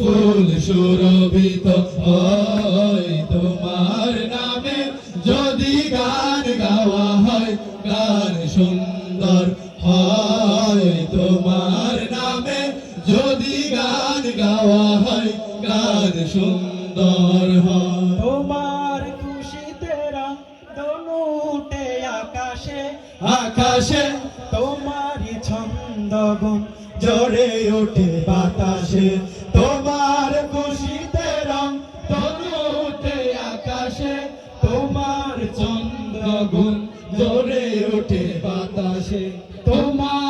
ফুল সুরভিত হয় তোমার নামে যদি গান গাওয়া হয় গান সুন্দর হয়। তোমার নামে যদি গান গাওয়া হয় গান সুন্দর হয়। তোমার খুশিতে রং দনু উঠে আকাশে আকাশে তোমারই ছন্দ গুণ জোরে ওঠে বাতাসে। তোমার খুশিতে রং তনুতে আকাশে। তোমার চন্দ্রগুণ জোরে ওঠে বাতাসে। তোমার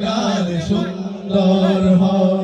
গান সুন্দর হয়।